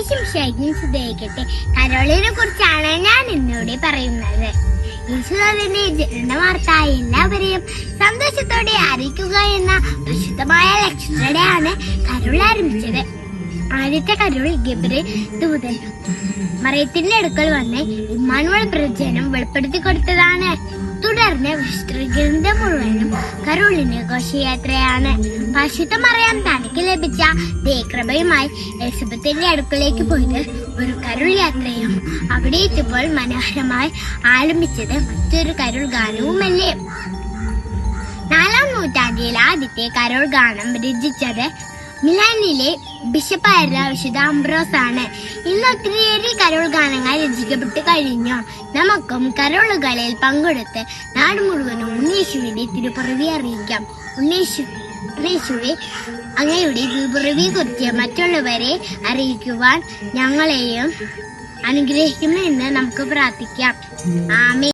ഈശും ശ്രദ്ധിക്കട്ടെ കരോളിനെ കുറിച്ചാണ് ഞാൻ ഇന്നിവിടെ പറയുന്നത്. യേശുദാസിന്റെ ജനന എല്ലാവരെയും സന്തോഷത്തോടെ അറിയിക്കുക എന്ന പ്രശുദ്ധമായ ലക്ഷ്യത്തോടെയാണ് കരുൾ ആരംഭിച്ചത്. ആദ്യത്തെ കരുൾ ഗബ്രി ദൂതൻ. മറയത്തിന്റെ അടുക്കൽ വന്ന് ഇമ്മാനുവൽ പ്രജനം വെളിപ്പെടുത്തി കൊടുത്തതാണ്. തുടർന്ന് വിസ്തൃതിന്റെ മുഴുവനും കരുളിന് ഘോഷയാത്രയാണ്. പരിശുദ്ധ അറിയാൻ തനിക്ക് ലഭിച്ച ദേക്രഭയുമായി എലിസബത്തിന്റെ അടുക്കലേക്ക് പോയത് ഒരു കരുൾ യാത്രയും അവിടെ എത്തിയപ്പോൾ മനോഹരമായി ആലംബിച്ചത് മറ്റൊരു കരുൾ ഗാനവുമല്ലേ? നാലാം നൂറ്റാണ്ടിൽ ആദ്യത്തെ കരോൾ ഗാനം രചിച്ചത് മിലാനിലെ ബിഷപ്പായിരുന്ന വിശുദ്ധ അംബ്രോസ് ആണ് ഇന്ന് ഒത്തിരിയേറെ കരോൾ ഗാനങ്ങൾ രചിക്കപ്പെട്ട് കഴിഞ്ഞു. നമുക്കും കരോളുകളിൽ പങ്കെടുത്ത് നാട് മുഴുവനും ഉണ്ണീശുവിന്റെ തിരുപ്പിറവി അറിയിക്കാം. ഉണ്ണീശു ഉണ്ണീശുവെ അങ്ങയുടെ തിരുപ്പിറവിയെ കുറിച്ച് മറ്റുള്ളവരെ അറിയിക്കുവാൻ ഞങ്ങളെയും അനുഗ്രഹിക്കുമെന്ന് നമുക്ക് പ്രാർത്ഥിക്കാം. ആമേ